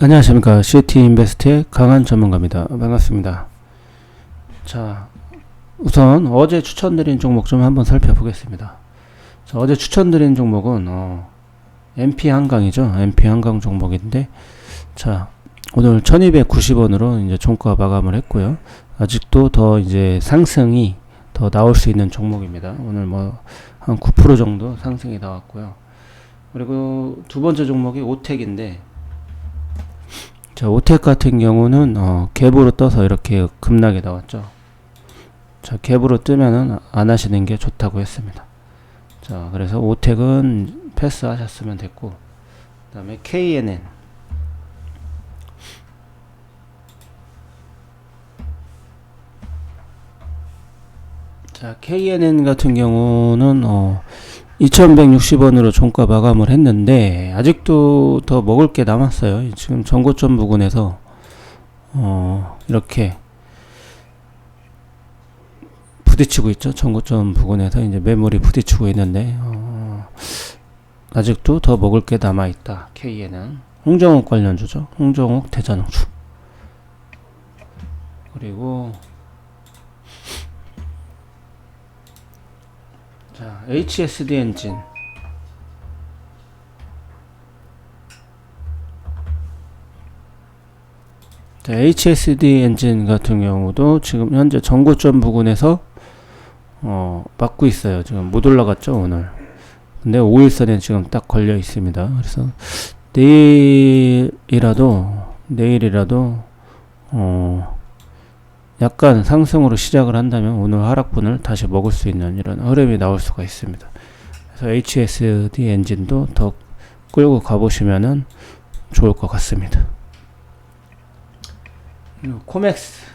안녕하십니까. CT 인베스트의 강한 전문가입니다. 반갑습니다. 자, 우선 어제 추천드린 종목 좀 한번 살펴보겠습니다. 자, 어제 추천드린 종목은, 어, MP 한강이죠. MP 한강 종목인데, 자, 오늘 1290원으로 이제 종가 마감을 했고요. 아직도 더 이제 상승이 더 나올 수 있는 종목입니다. 오늘 뭐, 한 9% 정도 상승이 나왔고요. 그리고 두 번째 종목이 오텍인데, 자, 오텍 같은 경우는 어, 갭으로 떠서 이렇게 급락이 나왔죠. 자, 갭으로 뜨면은 안 하시는 게 좋다고 했습니다. 자, 그래서 오텍은 패스하셨으면 됐고, 그 다음에 KNN. 자, KNN 같은 경우는 어 2160원으로 종가 마감을 했는데 아직도 더 먹을 게 남았어요. 지금 전고점 부근에서 어 이렇게 부딪히고 있죠. 전고점 부근에서 이제 매물이 부딪히고 있는데 어 아직도 더 먹을 게 남아 있다. K에는 홍정욱 관련주죠. 홍정욱 대전주 그리고 자, HSD 엔진. 자, HSD 엔진 같은 경우도 지금 현재 전고점 부근에서 어, 막고 있어요. 지금 못 올라갔죠, 오늘. 근데 5일선에 지금 딱 걸려 있습니다. 그래서 내일이라도 내일이라도 어 약간 상승으로 시작을 한다면 오늘 하락분을 다시 먹을 수 있는 이런 흐름이 나올 수가 있습니다. 그래서 HSD 엔진도 더 끌고 가보시면은 좋을 것 같습니다. 코맥스.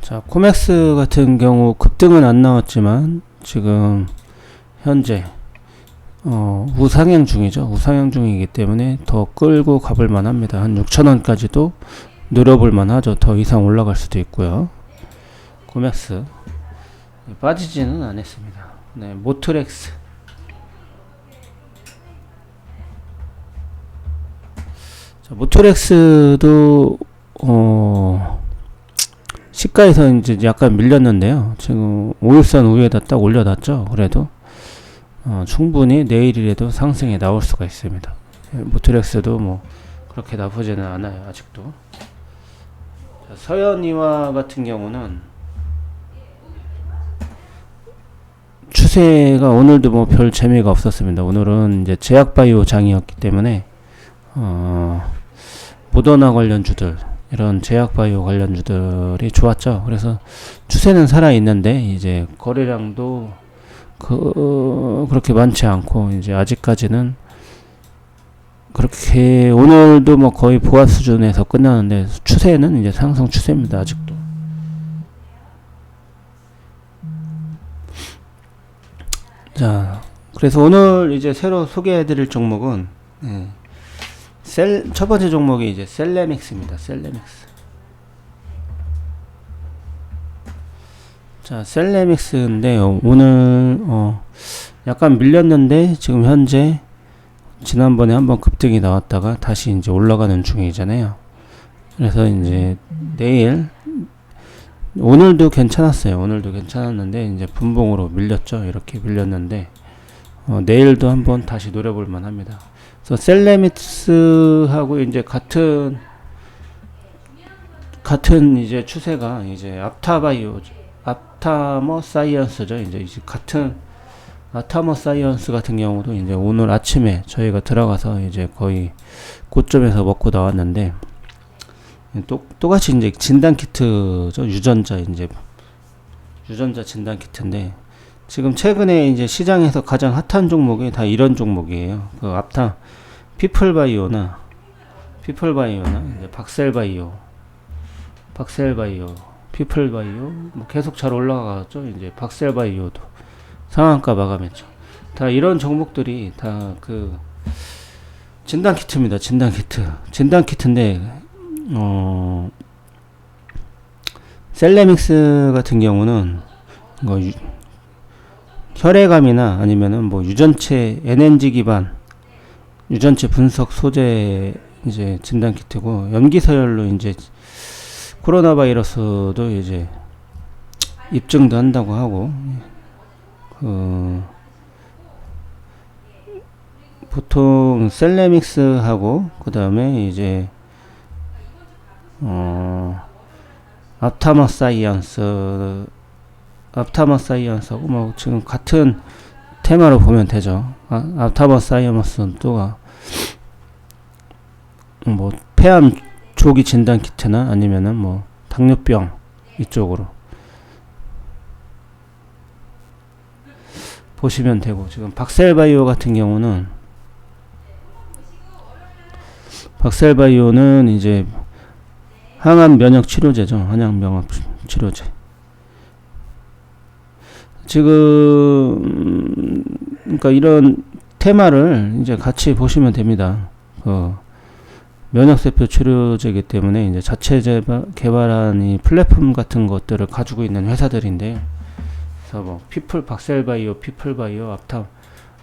자, 코맥스 같은 경우 급등은 안 나왔지만 지금 현재 어, 우상향 중이죠. 우상향 중이기 때문에 더 끌고 가볼 만합니다. 한 6천원까지도 늘어볼 만하죠. 더 이상 올라갈 수도 있고요. 코맥스 빠지지는 않았습니다. 네, 모트렉스 자, 모트렉스도 어, 시가에서 이제 약간 밀렸는데요. 지금 5일선 위에다 딱 올려놨죠. 그래도 어, 충분히 내일이라도 상승이 나올 수가 있습니다. 예, 모트렉스도 뭐 그렇게 나쁘지는 않아요 아직도. 자, 서현이와 같은 경우는 추세가 오늘도 뭐 별 재미가 없었습니다. 오늘은 이제 제약바이오 장이었기 때문에 어, 모더나 관련주들 이런 제약바이오 관련주들이 좋았죠. 그래서 추세는 살아 있는데 이제 거래량도 그 그렇게 많지 않고 이제 아직까지는 그렇게 오늘도 뭐 거의 보합 수준에서 끝나는데 추세는 이제 상승 추세입니다 아직도. 자 그래서 오늘 이제 새로 소개해 드릴 종목은 예, 셀 첫 번째 종목이 이제 셀레믹스입니다 셀레믹스 자, 셀레믹스인데 요 오늘 어 약간 밀렸는데 지금 현재 지난번에 한번 급등이 나왔다가 다시 이제 올라가는 중이잖아요. 그래서 이제 내일 오늘도 괜찮았어요. 오늘도 괜찮았는데 이제 분봉으로 밀렸죠. 이렇게 밀렸는데 어, 내일도 한번 다시 노려볼 만합니다. 그래서 셀레믹스하고 이제 같은 같은 이제 추세가 이제 앞타바이오 아타머 사이언스죠. 이제 같은 아타머 사이언스 같은 경우도 이제 오늘 아침에 저희가 들어가서 이제 거의 고점에서 먹고 나왔는데 또 똑같이 이제 진단 키트죠. 유전자 이제 유전자 진단 키트인데 지금 최근에 이제 시장에서 가장 핫한 종목이 다 이런 종목이에요. 그 앞타 피플바이오나 피플바이오나 이제 박셀바이오 박셀바이오 피플 바이오 뭐 계속 잘 올라가죠. 이제 박셀 바이오도 상한가 마감했죠. 다 이런 종목들이 다 그 진단 키트입니다. 진단 키트. 진단 키트인데 어 셀레믹스 같은 경우는 이거 유, 혈액암이나 아니면은 뭐 유전체 NNG 기반 유전체 분석 소재 이제 진단 키트고 염기 서열로 이제 코로나 바이러스도 이제 입증도 한다고 하고 그 보통 셀레믹스하고 그 다음에 이제 어 앞타마 사이언스 앞타마 사이언스하고 뭐 지금 같은 테마로 보면 되죠. 아, 앞타마 사이언스는 또가 뭐 폐암 조기 진단 키트나 아니면은 뭐 당뇨병 이쪽으로 보시면 되고 지금 박셀바이오 같은 경우는 박셀바이오는 이제 항암 면역 치료제죠. 항암 면역 치료제. 지금 그러니까 이런 테마를 이제 같이 보시면 됩니다. 그 면역세포 치료제이기 때문에 이제 자체 개발, 개발한 이 플랫폼 같은 것들을 가지고 있는 회사들인데, 그래서 뭐 피플 박셀바이오, 피플바이오, 앞타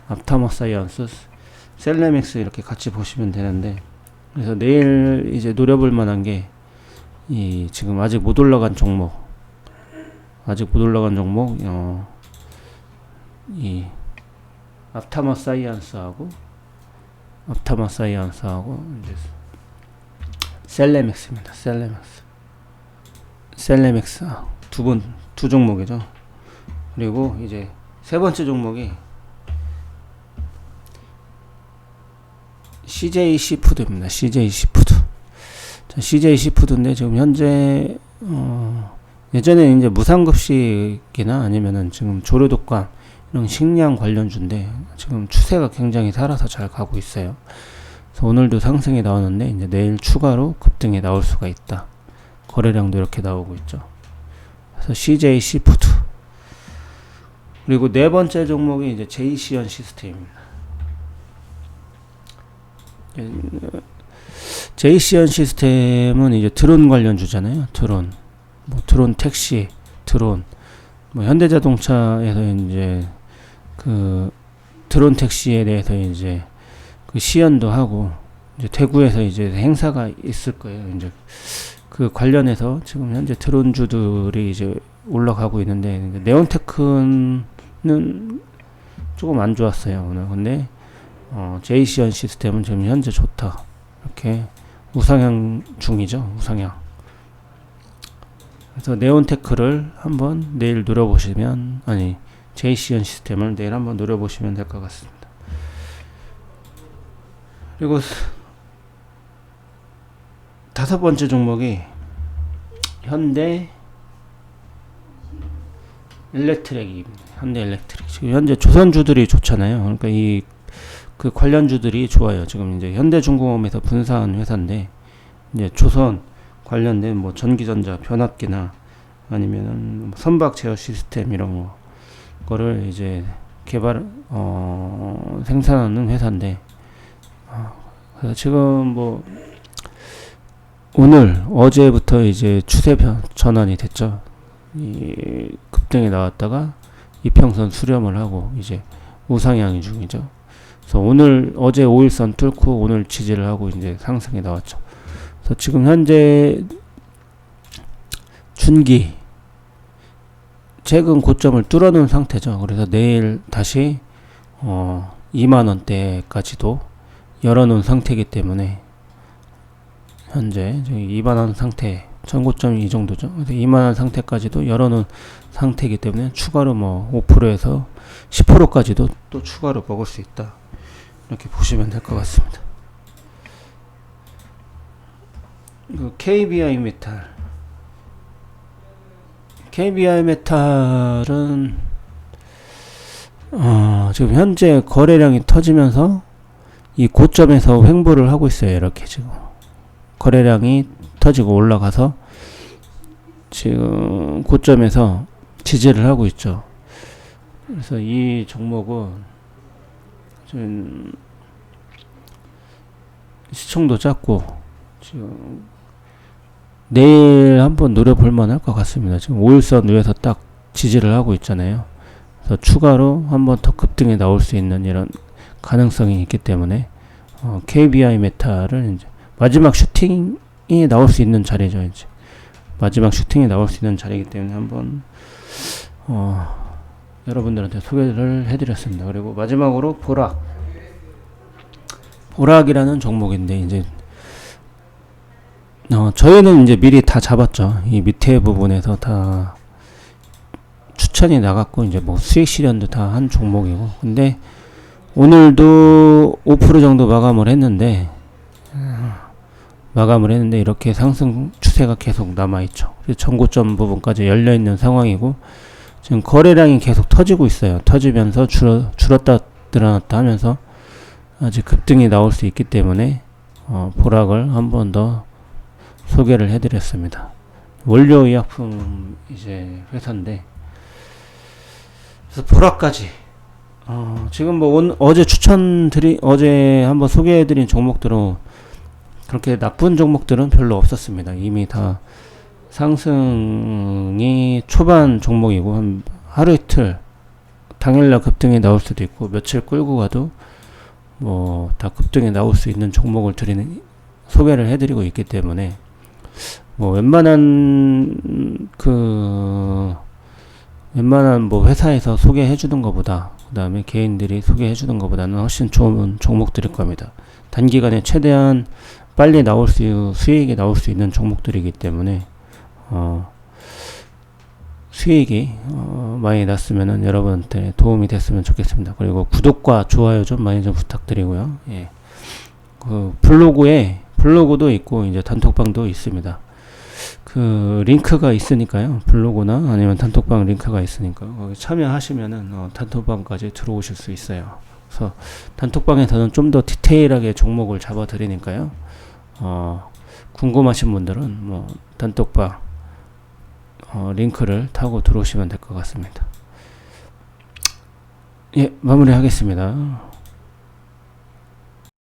앞타머사이언스, 셀레믹스 이렇게 같이 보시면 되는데, 그래서 내일 이제 노려볼 만한 게 이 지금 아직 못 올라간 종목, 아직 못 올라간 종목, 어, 이 앞타머 사이언스하고 앞타머 사이언스하고 이제 셀레믹스입니다. 셀레믹스. 셀레믹스 두번 두 종목이죠. 그리고 이제 세 번째 종목이 CJ 시푸드입니다. CJ 시푸드. 자, CJ 시푸드인데 지금 현재 어 예전에 이제 무상급식이나 아니면은 지금 조류독감 이런 식량 관련주인데 지금 추세가 굉장히 살아서 잘 가고 있어요. 그래서 오늘도 상승이 나오는데 이제 내일 추가로 급등이 나올 수가 있다. 거래량도 이렇게 나오고 있죠. 그래서 CJ 시푸드 그리고 네 번째 종목이 이제 제이시언 시스템입니다. 제이시언 시스템은 이제 드론 관련 주잖아요. 드론, 뭐 드론 택시, 드론, 뭐 현대자동차에서 이제 그 드론 택시에 대해서 이제 그 시연도 하고 이제 대구에서 이제 행사가 있을 거예요. 이제 그 관련해서 지금 현재 드론주들이 이제 올라가고 있는데 네온테크는 조금 안 좋았어요 오늘. 근데 어, 제이시언 시스템은 지금 현재 좋다. 이렇게 우상향 중이죠. 우상향. 그래서 네온테크를 한번 내일 누려보시면 아니 제이시언 시스템을 내일 한번 누려보시면 될 것 같습니다. 그리고 다섯 번째 종목이 현대 일렉트릭입니다. 현대 일렉트릭. 지금 현재 조선주들이 좋잖아요. 그러니까 이 그 관련주들이 좋아요. 지금 이제 현대중공업에서 분사한 회사인데 이제 조선 관련된 뭐 전기전자 변압기나 아니면은 선박 제어 시스템 이런 거 거를 이제 개발 어 생산하는 회사인데 지금 뭐 오늘 어제부터 이제 추세 변 전환이 됐죠. 이 급등이 나왔다가 이평선 수렴을 하고 이제 우상향이 중이죠. 그래서 오늘 어제 5일선 뚫고 오늘 지지를 하고 이제 상승이 나왔죠. 그래서 지금 현재 준기 최근 고점을 뚫어놓은 상태죠. 그래서 내일 다시 어 2만 원대까지도 열어놓은 상태이기 때문에 현재 2만 원 상태 전고점이 이 정도죠. 그래서 2만 원 상태까지도 열어놓은 상태이기 때문에 추가로 뭐 5%에서 10%까지도 또 추가로 먹을 수 있다. 이렇게 보시면 될 것 같습니다. 그 KBI 메탈 KBI 메탈은 어, 지금 현재 거래량이 터지면서 이 고점에서 횡보를 하고 있어요. 이렇게 지금 거래량이 터지고 올라가서 지금 고점에서 지지를 하고 있죠. 그래서 이 종목은 좀 시청도 작고 지금 내일 한번 노려볼 만할 것 같습니다. 지금 5일선 위에서 딱 지지를 하고 있잖아요. 그래서 추가로 한번 더 급등에 나올 수 있는 이런 가능성이 있기 때문에 어, KBI 메타를 이제 마지막 슈팅이 나올 수 있는 자리죠 이제 마지막 슈팅이 나올 수 있는 자리이기 때문에 한번 어, 여러분들한테 소개를 해드렸습니다. 그리고 마지막으로 보락 보락이라는 종목인데 이제 어, 저희는 이제 미리 다 잡았죠. 이 밑에 부분에서 다 추천이 나갔고 이제 뭐 수익 실현도 다 한 종목이고 근데 오늘도 5% 정도 마감을 했는데 어, 마감을 했는데 이렇게 상승 추세가 계속 남아 있죠. 그래서 전고점 부분까지 열려 있는 상황이고 지금 거래량이 계속 터지고 있어요. 터지면서 줄어, 줄었다 늘어났다 하면서 아직 급등이 나올 수 있기 때문에 어, 보락을 한 번 더 소개를 해드렸습니다. 원료 의약품 이제 회사인데 그래서 보락까지 어, 지금 뭐 온, 어제 추천드리 어제 한번 소개해드린 종목들은 그렇게 나쁜 종목들은 별로 없었습니다. 이미 다 상승이 초반 종목이고 한 하루 이틀 당일날 급등이 나올 수도 있고 며칠 끌고 가도 뭐 다 급등이 나올 수 있는 종목을 드리는 소개를 해드리고 있기 때문에 뭐 웬만한 그 웬만한 뭐 회사에서 소개해 주는 것보다 그 다음에 개인들이 소개해 주는 것보다는 훨씬 좋은 종목들일 겁니다. 단기간에 최대한 빨리 나올 수 수익이 나올 수 있는 종목들이기 때문에 어, 수익이 어, 많이 났으면은 여러분한테 도움이 됐으면 좋겠습니다. 그리고 구독과 좋아요 좀 많이 좀 부탁드리고요. 예. 그 블로그에 블로그도 있고 이제 단톡방도 있습니다. 그 링크가 있으니까요. 블로그나 아니면 단톡방 링크가 있으니까 거기 참여하시면은 어, 단톡방까지 들어오실 수 있어요. 그래서 단톡방에서는 좀 더 디테일하게 종목을 잡아 드리니까요. 어, 궁금하신 분들은 뭐 단톡방 어, 링크를 타고 들어오시면 될 것 같습니다. 예, 마무리하겠습니다.